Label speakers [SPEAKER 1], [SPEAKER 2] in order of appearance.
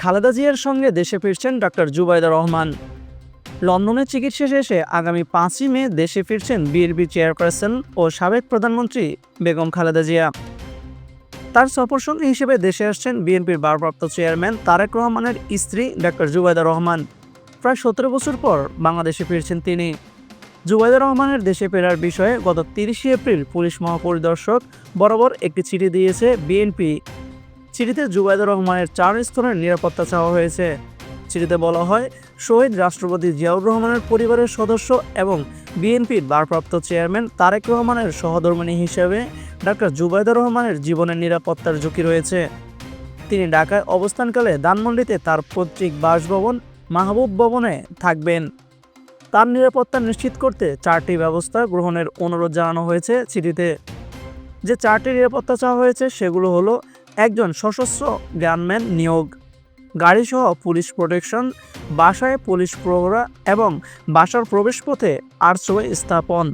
[SPEAKER 1] খালেদা জিয়ার সঙ্গে দেশে ফিরছেন ডক্টর জুবাইদা রহমান। লন্ডনে চিকিৎসা শেষে আগামী পাঁচই মে দেশে ফিরছেন বিএনপি চেয়ারপারসন ও সাবেক প্রধানমন্ত্রী বেগম খালেদা জিয়া। তার সফরসঙ্গী হিসেবে দেশে আসছেন বিএনপির ভারপ্রাপ্ত চেয়ারম্যান তারেক রহমানের স্ত্রী ডক্টর জুবাইদা রহমান। প্রায় সতেরো বছর পর বাংলাদেশে ফিরছেন তিনি। জুবাইদা রহমানের দেশে ফেরার বিষয়ে গত তিরিশে এপ্রিল পুলিশ মহাপরিদর্শক বরাবর একটি চিঠি দিয়েছে বিএনপি। চিঠিতে জুবাইদা রহমানের চার স্তরের নিরাপত্তা চাওয়া হয়েছে। চিঠিতে বলা হয়, শহীদ রাষ্ট্রপতি জিয়াউর রহমানের পরিবারের সদস্য এবং বিএনপির ভারপ্রাপ্ত চেয়ারম্যান তারেক রহমানের সহধর্মিণী হিসেবে ডাক্তার জুবাইদা রহমানের জীবনের নিরাপত্তার ঝুঁকি রয়েছে। তিনি ঢাকায় অবস্থানকালে ধানমন্ডিতে তার পৈতৃক বাসভবন মাহবুব ভবনে থাকবেন। তার নিরাপত্তা নিশ্চিত করতে চারটি ব্যবস্থা গ্রহণের অনুরোধ জানানো হয়েছে চিঠিতে যে চারটি নিরাপত্তা চাওয়া হয়েছে সেগুলো হলো একজন সশস্ত্র গানম্যান নিয়োগ। গাড়িসহ পুলিশ প্রোটেকশন, বাসায় পুলিশ প্রহরা এবং বাসার প্রবেশপথে আর্চওয়ে স্থাপন।